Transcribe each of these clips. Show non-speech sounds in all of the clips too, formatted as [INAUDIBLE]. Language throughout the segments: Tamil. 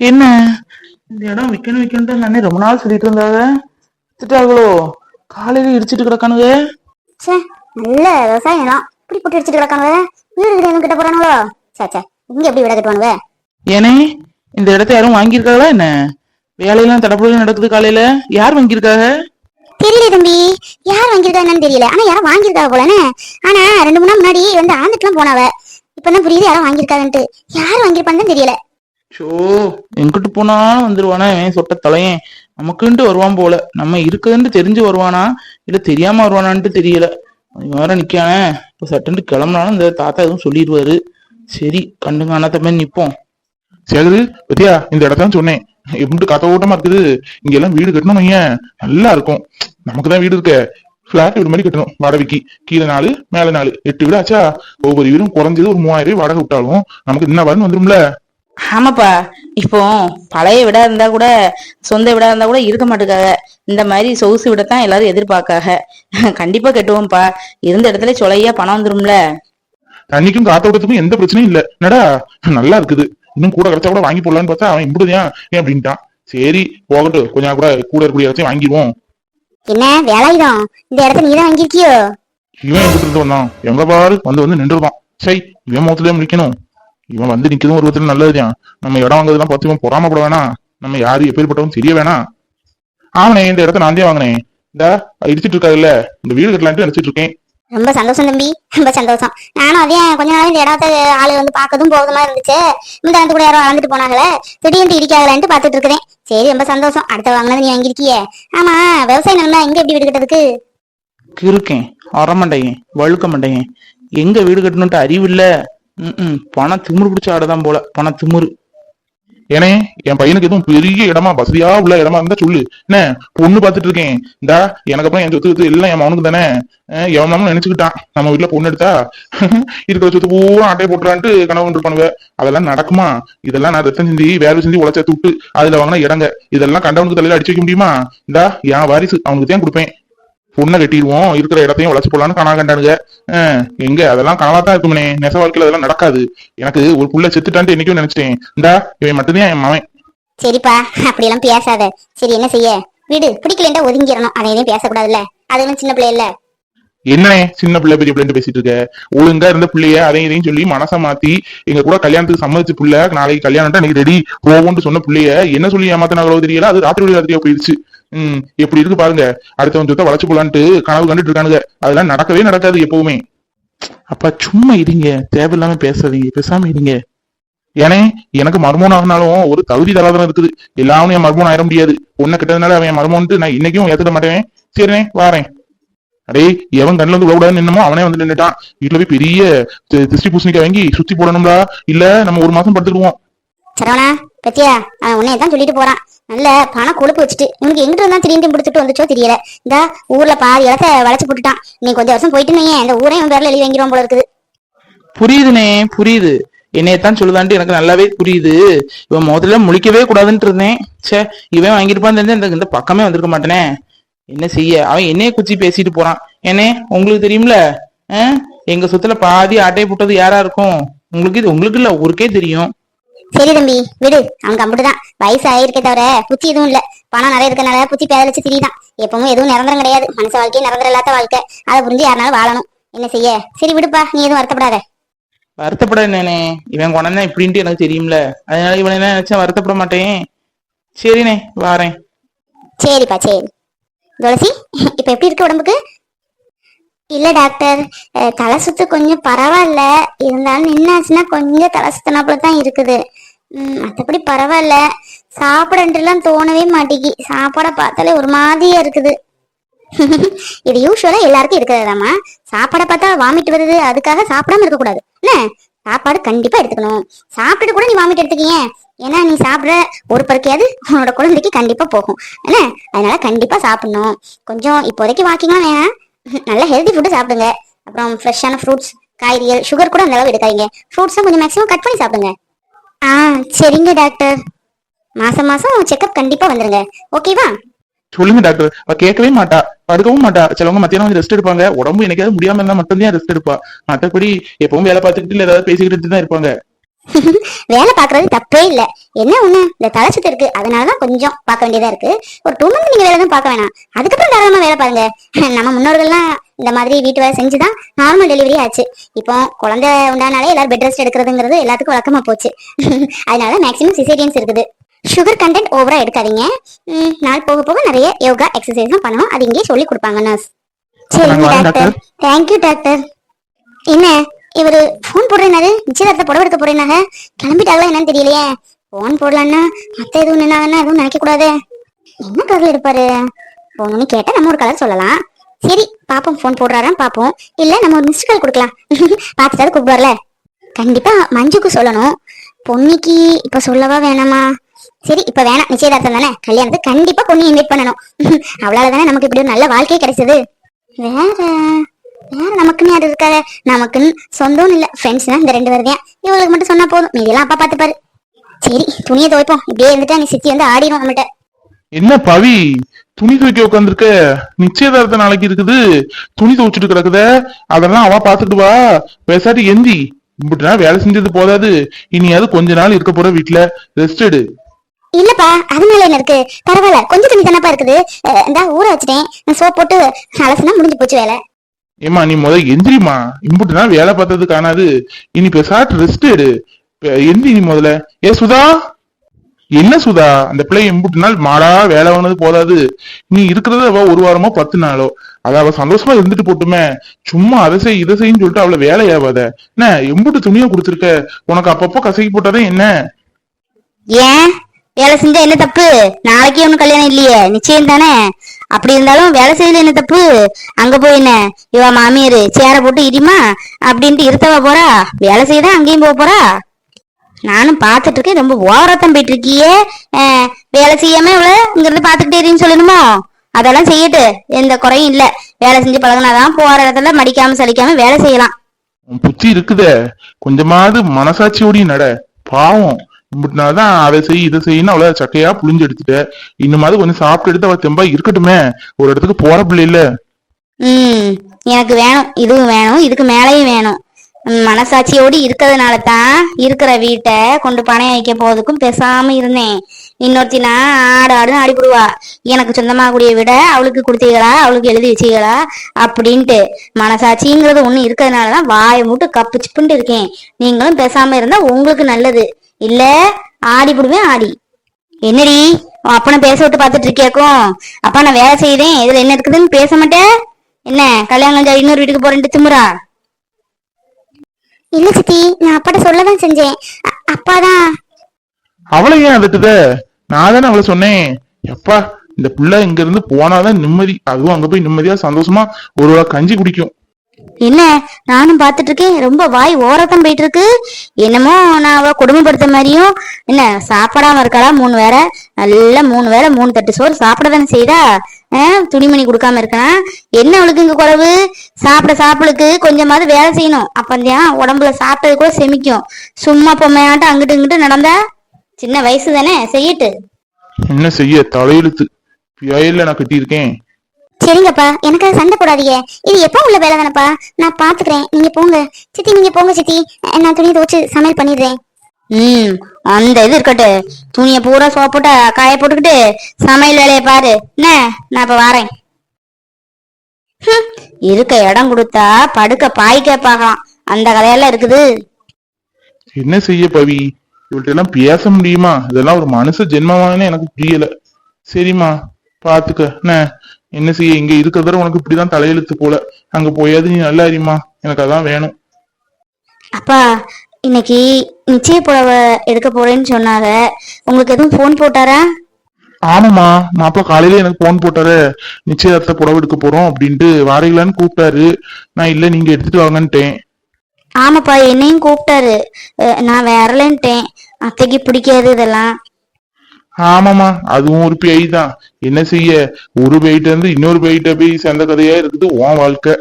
என்ன? இந்த இடம் விக்கணும் விக்கணும் தான் நானே ரொம்ப நாள் சொல்லிட்டு இருந்தாங்க. வித்துட்டாங்களோ காலையில இடிச்சிட்டு கிடக்கானுங்க. ச்சே நல்ல விவசாயம் நிலம் இப்படி போட்டு அடிச்சுட்டு கிடக்காங்க வீடு வீடு எதுவும் கிட்ட போறானுங்களோ? சே சே இங்க எப்படி விட கட்டுவானுவ ஏனே இந்த இடத்த யாரும் வாங்கியிருக்காங்களா என்ன? வேலையெல்லாம் தடப்படலாம் நடக்குது காலையில. யார் வாங்கியிருக்காங்க? தெரியல தம்பி. யார் வாங்கியிருக்கா என்னன்னு தெரியல. ஆனா யாரும் வாங்கியிருக்கா போலன்னு ஆனா ரெண்டு மூணு நாள் முன்னாடி வந்து ஆந்துட்டுலாம் போனாவ. இப்பதான் புரியுது யாரும் வாங்கியிருக்காங்கன்ட்டு. யார் வாங்கியிருப்பான்னு தெரியல. ஷோ எங்கிட்டு போனாலும் வந்துருவானா இவன் சொட்ட தலையன். நமக்குன்ட்டு வருவான் போல. நம்ம இருக்குதுன்ட்டு தெரிஞ்சு வருவானா? இல்ல தெரியாம வருவானான்ட்டு தெரியல. வேற நிக்கானே இப்ப சட்டுன்ட்டு கிளம்புனாலும் இந்த தாத்தா எதுவும் சொல்லிடுவாரு. சரி கண்டு காணாத மாதிரி நிப்போம். சேகரு பத்தியா இந்த இடத்தான் சொன்னேன். எப்படி காத்த ஓட்டமா இருக்குது. இங்க எல்லாம் வீடு கட்டணும் வையேன். நல்லா இருக்கும். நமக்கு தான் வீடு இருக்க. பிளாட் வீடு மாதிரி கட்டணும். வாடகைக்கு. கீழே நாலு மேல நாலு. எட்டு வீடு ஆச்சா? ஒவ்வொரு வீடும் குறைஞ்சது ஒரு மூவாயிரம் ரூபாய் வாடகை விட்டாலும் நமக்கு என்ன வரணும் வந்துரும்ல? ஆமாப்பா. இப்போ பழைய விடா இருந்தா கூட சொந்த விடா இருந்தா கூட இருக்க மாட்டுக்காக. இந்த மாதிரி சொகுசு விடத்தான் எல்லாரும் எதிர்பார்க்காக. கண்டிப்பா கட்டுவோம்ப்பா. இருந்த இடத்துல சொலையா பணம் வந்துரும்ல. தண்ணிக்கும் காத்த ஓட்டத்துக்கும் எந்த பிரச்சனையும் இல்ல. என்னடா நல்லா இருக்குது. இன்னும் கூட கிடைச்சா கூட வாங்கி போடலான்னு பார்த்தா அவன் இப்படிதான் ஏன் அப்படின்ட்டான். சரி போகட்டும். கொஞ்சம் கூட கூட இருக்கக்கூடிய இடத்தையும் வாங்கிடுவோம். என்ன வேலாயுதம் இந்த இடத்த நீ தான் வாங்கியிருக்கியோ? இவன் இருந்து வந்தான். எங்க பாரு வந்து வந்து நின்றுதான் சை இவன் முகத்திலே முடிக்கணும் இவன் வந்து நிக்கிறதும் ஒரு விதத்துல நல்லதுதான் நம்ம இடம் வாங்குறதெல்லாம் பார்த்து இவன் பொறாமப்பட வேணாம். நம்ம யாரு எப்பேற்பட்டவன் தெரிய வேணாம். ஆவனே இந்த இடத்த நான் தான் வாங்கினேன். இந்த இடிச்சிட்டு இருக்காதுல்ல இந்த வீடு கட்டலான்ட்டு நினைச்சிட்டு இருக்கேன். ரொம்ப சந்தோஷம் தம்பி. ரொம்ப சந்தோஷம். நானும் அதே கொஞ்ச நாள் இந்த இடத்த ஆளு வந்து பார்க்கதும் போகுதுமா இருந்துச்சு. இந்த இடத்து கூட யாரோ வளர்ந்துட்டு போனாங்களே. திடீர்னு இடிக்காதலன்ட்டு பார்த்துட்டு இருக்கிறேன். சரி ரொம்ப சந்தோஷம். அடுத்த வாங்கினது நீ வாங்கியிருக்கியே. ஆமா விவசாய நிலம்னா எங்க எப்படி வீடு கட்டுறதுக்கு? கிறுக்கேன் அறமண்டையன் வழுக்க மண்டையன் எங்க வீடு கட்டணும்ட்டு அறிவு இல்ல. ம் பணம் திமிரு பிடிச்ச ஆடுதான் போல. பண திமிரு. ஏனே என் பையனுக்கு எதுவும் பெரிய இடமா வசதியா உள்ள இடமா இருந்தா சொல்லு. என்ன பொண்ணு பார்த்துட்டு இருக்கேன். இந்தா எனக்கு அப்புறம் என் சொத்து சொத்து எல்லாம் என் மவனுக்கு தானே. எவனாலும் எவன் நினைச்சுக்கிட்டான். நம்ம வீட்டுல பொண்ணு எடுத்தா? [LAUGHS] இருக்கிற சொத்து பூரா அட்டையை போட்டுறான்ட்டு கனவு ஒன்று பண்ணுவேன் அதெல்லாம் நடக்குமா? இதெல்லாம் நான் ரத்தம் சிந்தி வேலை செஞ்சு உழைச்ச துட்டு அதுல வாங்கின இடங்க. இதெல்லாம் கண்டவனுக்கு தலையில அடிச்சு வைக்க முடியுமா? இந்தா என் வாரிசு அவனுக்கு தான் கொடுப்பேன். பொண்ணை கட்டிடுவோம் இருக்கிற இடத்தையும் உழைச்சு போடலான்னு கனா கண்டானுங்க. எங்க? அதெல்லாம் கனவா தான் இருக்குமே நெச வாழ்க்கையில அதெல்லாம் நடக்காது. எனக்கு ஒரு புள்ள செத்துட்டான்ட்டு என்னைக்கும் நினைச்சிட்டேன். இந்தா இவன் மட்டும்தான் என் மவன். சரிப்பா அப்படியெல்லாம் பேசாத. சரி என்ன செய்ய? வீடு பிடிக்கலன்டா ஒதுங்கிடணும். அதை எதையும் பேசக்கூடாதுல்ல. அதுவும் சின்ன பிள்ளை இல்ல என்னண்ணே சின்ன பிள்ளை பெரிய பிள்ளைன்னு பேசிட்டு இருக்க? ஒழுங்கா இருந்த பிள்ளைய அதையும் இதையும் சொல்லி மனசை மாத்தி எங்க கூட கல்யாணத்துக்கு சம்மதிச்சு புள்ள நாளைக்கு கல்யாணம் இன்னைக்கு ரெடி போவோம்னு சொன்ன பிள்ளைய என்ன சொல்லி ஏமாத்தினாங்களோ தெரியல. அது ராத்திரி ராத்திரியா போயிடுச்சு. ம் எப்படி இருக்கு பாருங்க. அடுத்தவன் சொத்தை வளைச்சு போலான்ட்டு கனவு கண்டுட்டு இருக்கானுங்க. அதெல்லாம் நடக்கவே நடக்காது எப்பவுமே. அப்பா சும்மா இருங்க. தேவையில்லாம பேசாதீங்க. பேசாம இருங்க. ஏனே எனக்கு மர்மோன் ஆகினாலும் ஒரு தகுதி தராதனம் இருக்குது. எல்லாரும் என் மர்மோன் ஆயிட முடியாது. உன்னை கிட்டதுனால அவன் என் மர்மோன்ட்டு நான் இன்னைக்கும் ஏத்துட மாட்டேன். சரிண்ணே வாரேன். அடே எவன் கண்ணுல வந்து விடக்கூடாதுன்னு நின்னமோ அவனே வந்து நின்றுட்டான் வீட்டுல போய் பெரிய திருஷ்டி பூசணிக்கா வாங்கி சுத்தி போடணும்டா இல்ல நம்ம ஒரு மாசம் படுத்துக்குவோம் சரவணா பத்தியா? அவன் உன்னைய தான் சொல்லிட்டு போறான். நல்ல பணம் கொழுப்பு வச்சுட்டு. இவனுக்கு எங்கிட்ட இருந்தா திரும்பி பிடிச்சிட்டு வந்துச்சோ தெரியல. இந்த ஊர்ல பாதி இடத்த வளைச்சு போட்டுட்டான். நீ கொஞ்சம் வருஷம் போயிட்டு நீ ஊரே ஊரையும் இவன் பேர்ல எழுதி வாங்கிடுவோம் போல இருக்குது. புரியுதுனே புரியுது. என்னையத்தான் சொல்லுதான்ட்டு எனக்கு நல்லாவே புரியுது. இவன் முதல்ல முழிக்கவே கூடாதுன்ட்டு இருந்தேன். ச்சே இவன் வாங்கியிருப்பான்னு தெரிஞ்சு இந்த பக்கமே வந்திருக்க மாட்டேனே. என்ன செய்ய? அவன் என்னைய குச்சி பேசிட்டு போறான். ஏனே உங்களுக்கு தெரியும்ல? ஆ? எங்க சொத்துல பாதி ஆட்டையை போட்டது யாரா இருக்கும்? உங்களுக்கு இது உங்களுக்கு இல்ல ஊருக்கே தெரியும். சரி தம்பி விடு. அவனுக்கு அம்பிட்டுதான். வயசு ஆயிருக்கே தவிர புத்தி எதுவும் இல்ல. பணம் நிறைய இருக்கனால புத்தி பேதலிச்சு திரிதான் எப்பவும் எதுவும் நிரந்தரம் கிடையாது. மனுஷ வாழ்க்கை நிரந்தரம் இல்லாத வாழ்க்கை. அதை புரிஞ்சு யாருனாலும் வாழணும். என்ன செய்ய? சரி விடுப்பா. நீ எதுவும் வருத்தப்படாத. வருத்தப்பட என்னனே இவன் குணம் இப்படின்ட்டு எனக்கு தெரியும்ல. அதனால இவனை என்ன நினைச்சா வருத்தப்பட மாட்டேன். சரிண்ணே வாரேன். சரிப்பா சரி. துளசி இப்ப எப்படி இருக்கு உடம்புக்கு? இல்ல டாக்டர். தலை சுத்து கொஞ்சம் பரவாயில்ல. இருந்தாலும் நின்னாச்சுன்னா கொஞ்சம் தலை சுத்தினாப்புல தான் இருக்குது. மற்றபடி மத்தபடி பரவாயில்ல. சாப்பிடன்ட்டுலாம் தோணவே மாட்டேங்கி. சாப்பாடை பார்த்தாலே ஒரு மாதிரியா இருக்குது. [LAUGHS] இது யூஸ்வலா எல்லாருக்கும் இருக்கிறதாமா சாப்பாடை பார்த்தா வாமிட் வருது. அதுக்காக சாப்பிடாம இருக்க கூடாது என்ன? சாப்பாடு கண்டிப்பா எடுத்துக்கணும். சாப்பிட்டு கூட நீ வாமிட் எடுத்துக்கீங்க ஏன்னா நீ சாப்பிடுற ஒரு பருக்கையாவது உன்னோட குழந்தைக்கு கண்டிப்பா போகும். என்ன? அதனால கண்டிப்பா சாப்பிடணும். கொஞ்சம் இப்போதைக்கு வாக்கிங்லாம் வேணாம். நல்ல ஹெல்தி ஃபுட்டு சாப்பிடுங்க. அப்புறம் ஃப்ரெஷ்ஷான ஃப்ரூட்ஸ் காய்கறிகள் சுகர் கூட அந்த அளவு எடுக்காதீங்க. ஃப்ரூட்ஸும் கொஞ்சம் மேக்ஸிமம் கட் பண்ணி சாப்பிடுங்க. ஆ சரிங்க டாக்டர் மாசம் மாசம் செக்கப் கண்டிப்பா வந்துருங்க. ஓகேவா சொல்லுங்க டாக்டர் அவ கேட்கவே மாட்டா. படுக்கவும் மாட்டா. சிலவங்க மத்தியானம் வந்து ரெஸ்ட் எடுப்பாங்க. உடம்பு என்னைக்காவது முடியாம இருந்தா மட்டும்தான் ரெஸ்ட் எடுப்பா. மற்றபடி எப்பவும் வேலை பார்த்துக்கிட்டு இல்ல ஏதாவது பேசிக்கிட்டு தான் இருப்பாங்க. [LAUGHS] வேலை பாக்குறது தப்பே இல்ல. என்ன ஒண்ணு? இந்த தலை சுத்து இருக்கு. அதனாலதான் கொஞ்சம் பார்க்க வேண்டியதா இருக்கு. ஒரு டூ மந்த் நீங்க வேலை தான் பார்க்க வேணாம். அதுக்கப்புறம் தாராளமா வேலை பாருங்க. [LAUGHS] நம்ம முன்னோர்கள்லாம் இந்த மாதிரி வீட்டு வேலை செஞ்சுதான் நார்மல் டெலிவரி ஆச்சு. இப்போ குழந்தை உண்டானாலே எல்லாரும் பெட் ரெஸ்ட் எடுக்கிறதுங்கிறது எல்லாத்துக்கும் வழக்கமா போச்சு. [LAUGHS] அதனால மேக்ஸிமம் சிசேரியன்ஸ் இருக்குது. சுகர் கண்டென்ட் ஓவரா எடுக்காதீங்க. நாள் போக போக நிறைய யோகா எக்ஸசைஸும் பண்ணணும் அது இங்கேயே சொல்லி கொடுப்பாங்க நர்ஸ் சரிங்க டாக்டர் தேங்க்யூ டாக்டர் என்ன? இவரு ஃபோன் போடுறேனாரு. நிச்சயதார்த்த புடவை எடுக்க போறேனாக. கிளம்பிட்டாங்களா என்னன்னு தெரியலையே. ஃபோன் போடலான்னா மத்த எதுவும் நின்னாங்கன்னா எதுவும் நினைக்க கூடாது என்ன கலர் இருப்பாரு போகணும்னு கேட்டா நம்ம ஒரு கலர் சொல்லலாம். சரி பாப்போம் ஃபோன் போடுறாரான்னு பாப்போம். இல்ல நம்ம ஒரு மிஸ்ட் கால் கொடுக்கலாம். [LAUGHS] பார்த்துட்டாரு கூப்பிடுவார்ல. கண்டிப்பா மஞ்சுக்கு சொல்லணும். பொன்னிக்கு இப்ப சொல்லவா வேணாமா? சரி இப்ப வேணாம். நிச்சயதார்த்தம் தானே? கல்யாணத்துக்கு கண்டிப்பா பொண்ணு இன்வைட் பண்ணணும். [LAUGHS] அவளால தானே நமக்கு இப்படி ஒரு நல்ல வாழ்க்கை கிடைச்சது. வேற வேற நமக்குன்னு யாரு இருக்காங்க நமக்குன்னு சொந்தம் இல்ல. ஃப்ரெண்ட்ஸ் தான் இந்த ரெண்டு பேர் தான் இவங்களுக்கு மட்டும் சொன்னா போதும். மீதியெல்லாம் அப்பா பாத்துப்பாரு சரி துணியை துவைப்போம். இப்படியே இருந்துட்டா நீ சித்தி வந்து ஆடிடும் நம்மகிட்ட. என்ன பவி? துணி துவைக்க உட்காந்துருக்க நிச்சயதார்த்தம் நாளைக்கு இருக்குது. துணி துவைச்சிட்டு கிடக்குத. அதெல்லாம் அவ பாத்துட்டு வா. பேசாட்டி எந்தி. இப்படினா வேலை செஞ்சது போதாது. இனியாவது கொஞ்ச நாள் இருக்க போற வீட்டுல ரெஸ்ட் எடு. இல்லப்பா அது மேல என்ன இருக்கு? பரவாயில்ல. கொஞ்சம் துணி தானப்பா இருக்குது. இந்தா ஊற வச்சுட்டேன். நான் சோப் போட்டு அலசுனா முடிஞ்சு போச்சு வேலை. ஏமா நீ முத எந்திரிமா இம்புட்டுனா வேலை பார்த்தது காணாது இனி பேசாட்டு ரெஸ்ட் எடு. எந்திரி நீ முதல்ல. ஏ சுதா? என்ன சுதா? அந்த பிள்ளை எம்புட்டு நாள் மாடா வேலை வாங்கினது போதாது. நீ இருக்கிறத அவ ஒரு வாரமோ பத்து நாளோ. அத அவ சந்தோஷமா இருந்துட்டு போட்டுமே. சும்மா அதை செய் இதை செய்யும் சொல்லிட்டு அவளை வேலையாவாத. என்ன எம்புட்டு துணியை கொடுத்துருக்க. உனக்கு அப்பப்போ கசக்கி போட்டாதே என்ன? ஏன்? வேலை செஞ்சா என்ன தப்பு? நாளைக்கு ஒண்ணும் கல்யாணம் இல்லையே. நிச்சயம் தானே? அப்படி இருந்தாலும் வேலை செய்யல என்ன தப்பு அங்க போய் என்ன? இவ மாமியாரு சேர போட்டு இடிமா? அப்படின்ட்டு இருத்தவா போறா? வேலை செய்யதான் அங்கேயும் போக போறா? நானும் பார்த்துட்டு இருக்கேன். ரொம்ப ஓவரத்தம் போயிட்டு இருக்கியே வேலை செய்யாம இவ்வளவு இங்க இருந்து பாத்துக்கிட்டே இருன்னு சொல்லணுமோ? அதெல்லாம் செய்யட்டு. எந்த குறையும் இல்ல. வேலை செஞ்சு பழகுனாதான் போற இடத்துல மடிக்காம சலிக்காம வேலை செய்யலாம். புத்தி இருக்குதே. கொஞ்சமாவது மனசாட்சியோடய நட. பாவம். தான் அதை செய் இதை செய்யணும் அவ்வளோ சக்கையா புளிஞ்சு எடுத்துட்ட இன்னுமாவது கொஞ்சம் சாப்பிட்டு எடுத்து அவ தெம்பா இருக்கட்டுமே ஒரு இடத்துக்கு போற பிள்ளை இல்ல. ம் எனக்கு வேணும் இதுவும் வேணும் இதுக்கு மேலேயும் வேணும். மனசாட்சியோடு இருக்கிறதுனால தான் இருக்கிற வீட்டை கொண்டு பணையம் வைக்க போறதுக்கும் பேசாம இருந்தேன். இன்னொருத்தி நான் ஆடு ஆடுன்னு ஆடிப்படுவா எனக்கு சொந்தமாகக்கூடிய விட அவளுக்கு கொடுத்தீங்களா அவளுக்கு எழுதி வச்சீங்களா அப்படின்ட்டு. மனசாட்சிங்கிறது ஒன்று இருக்கிறதுனால தான் வாயை மூட்டு கப்பு சிப்புன்ட்டு இருக்கேன். நீங்களும் பேசாம இருந்தா உங்களுக்கு நல்லது. இல்ல ஆடிப்படுவேன் ஆடி. என்னடி அப்பனை பேச விட்டு பார்த்துட்டு இருக்கியாக்கும்? அப்பா நான் வேலை செய்தேன் இதுல என்ன இருக்குதுன்னு பேச மாட்டேன்? என்ன கல்யாணம் இன்னொரு வீட்டுக்கு போறேன்ட்டு திமுறா? இல்ல சித்தி நான் அப்பாட்ட சொல்லதான் செஞ்சேன். அப்பாதான். அவளை ஏன் அதட்டுத நான் தானே அவளை சொன்னேன். எப்பா இந்த பிள்ளை இங்க இருந்து போனாதான் நிம்மதி. அதுவும் அங்க போய் நிம்மதியா சந்தோஷமா ஒரு வேளை கஞ்சி குடிக்கும். என்ன நானும் பாத்துட்டு இருக்கேன் ரொம்ப வாய் ஓரத்தம் போயிட்டு இருக்கு என்னமோ நான் அவ கொடுமைப்படுத்த மாதிரியும் என்ன சாப்பிடாம இருக்காளா? மூணு வேற நல்லா மூணு வேளை மூணு தட்டு சோறு சாப்பிட தானே செய்தா துணிமணி கொடுக்காம இருக்கனா? என்ன அவளுக்கு இங்க குறைவு? சாப்பிட சாப்பிடுக்கு கொஞ்சமாவது வேலை செய்யணும். அப்பந்தான் உடம்புல சாப்பிட்டது கூட செமிக்கும். சும்மா பொம்மையாட்டம் அங்கிட்டு இங்கிட்டு நடந்தா? சின்ன வயசு தானே செய்யட்டு. என்ன செய்ய தலையெழுத்து. வயல்ல நான் கட்டியிருக்கேன். சரிங்கப்பா எனக்கு சண்டை போடாதீங்க. இது எப்போ உள்ள வேலை தானப்பா? நான் பாத்துக்கிறேன். நீங்க போங்க. சித்தி நீங்க போங்க சித்தி. நான் துணி துவச்சு சமையல் பண்ணிடுறேன். ம் அந்த இது இருக்கட்டு துணியை பூரா சோப்புட்ட காய போட்டுக்கிட்டு சமையல் வேலையை பாரு. என்ன? நான் இப்ப வரேன். இருக்க இடம் கொடுத்தா படுக்க பாய் கேட்பாகலாம். அந்த கதையெல்லாம் இருக்குது. என்ன செய்ய பவி? இவள்கிட்ட எல்லாம் பேச முடியுமா? இதெல்லாம் ஒரு மனுஷ ஜென்மமானே எனக்கு புரியல. சரிம்மா பாத்துக்க. என்ன? என்ன செய்ய இங்க இருக்கிறத உனக்கு இப்படிதான் தலையெழுத்து போல. அங்க போயாவது நீ நல்லா அறியுமா எனக்கு அதான் வேணும். அப்பா இன்னைக்கு நிச்சய புடவை எடுக்க போறேன்னு சொன்னாங்க. உங்களுக்கு எதுவும் ஃபோன் போட்டாரா? ஆமாமா மாப்பிள்ள காலையில எனக்கு போன் போட்டாரு. நிச்சயதார்த்த புடவை எடுக்க போறோம் அப்படின்ட்டு வாரீங்களான்னு கூப்பிட்டாரு. நான் இல்ல நீங்க எடுத்துட்டு வாங்கன்ட்டேன். ஆமாப்பா என்னையும் கூப்பிட்டாரு. நான் வரலன்ட்டேன் அத்தைக்கு பிடிக்காது இதெல்லாம். ஆமாமா அதுவும் ஒரு பேய் தான். என்ன செய்ய? ஒரு பேய்கிட்ட இருந்து இன்னொரு பேய்கிட்ட போய் சேர்ந்த கதையா இருக்குது உன் வாழ்க்கை.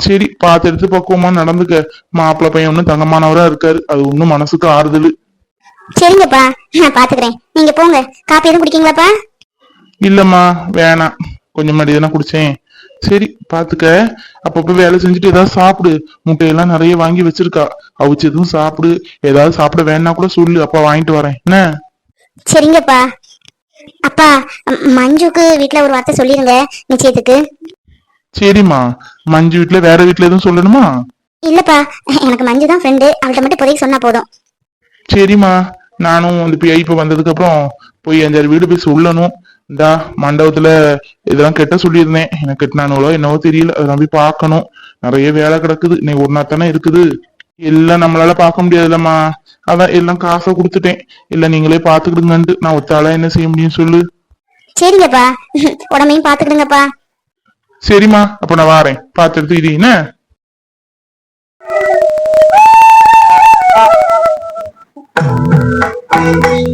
சரி பார்த்து எடுத்து பக்குவமா நடந்துக்க. மாப்பிள்ளை பையன் ஒன்னும் தங்கமானவரா இருக்காரு. அது ஒன்னும் மனசுக்கு ஆறுதல். சரிங்கப்பா நான் பாத்துக்கிறேன் நீங்க போங்க. காப்பி எதுவும் குடிக்கீங்களாப்பா? இல்லம்மா வேணாம். கொஞ்சம் முன்னாடி தானே குடிச்சேன். சரி பாத்துக்க அப்பப்ப வேலை செஞ்சுட்டு ஏதாவது சாப்பிடு. முட்டையெல்லாம் நிறைய வாங்கி வச்சிருக்கா. அவிச்சு எதுவும் சாப்பிடு. ஏதாவது சாப்பிட வேணா கூட சொல்லு. அப்பா வாங்கிட்டு வரேன். என்ன? சரிங்கப்பா. அப்பா மஞ்சுக்கு வீட்ல ஒரு வார்த்தை சொல்லிருங்க நிச்சயத்துக்கு. சரிம்மா. மஞ்சு வீட்டுல வேற வீட்டுல எதுவும் சொல்லணுமா? இல்லப்பா எனக்கு மஞ்சு தான் ஃப்ரெண்டு அவள்கிட்ட மட்டும் இப்போதைக்கு சொன்னா போதும். சரிம்மா. நானும் இந்த பிஐ இப்ப வந்ததுக்கு அப்புறம் போய் அஞ்சாறு வீடு போய் சொல்லணும். இந்தா மண்டபத்துல இதெல்லாம் கெட்ட சொல்லியிருந்தேன். எனக்கு கெட்டினானோ என்னவோ தெரியல. அதெல்லாம் போய் பார்க்கணும். நிறைய வேலை கிடக்குது. இன்னைக்கு ஒரு நாள் தானே இருக்குது. எல்லாம் நம்மளால பார்க்க முடியாதுலம்மா அதான் எல்லாம் காசை கொடுத்துட்டேன். இல்ல நீங்களே பாத்துக்கிடுங்கன்ட்டு நான் ஒத்தால என்ன செய்ய முடியும் சொல்லு. சரிங்கப்பா. உடம்பையும் பாத்துக்கிடுங்கப்பா சரிம்மா. அப்ப நான் வாரேன். பாத்துட்டு இது என்ன? Thank you.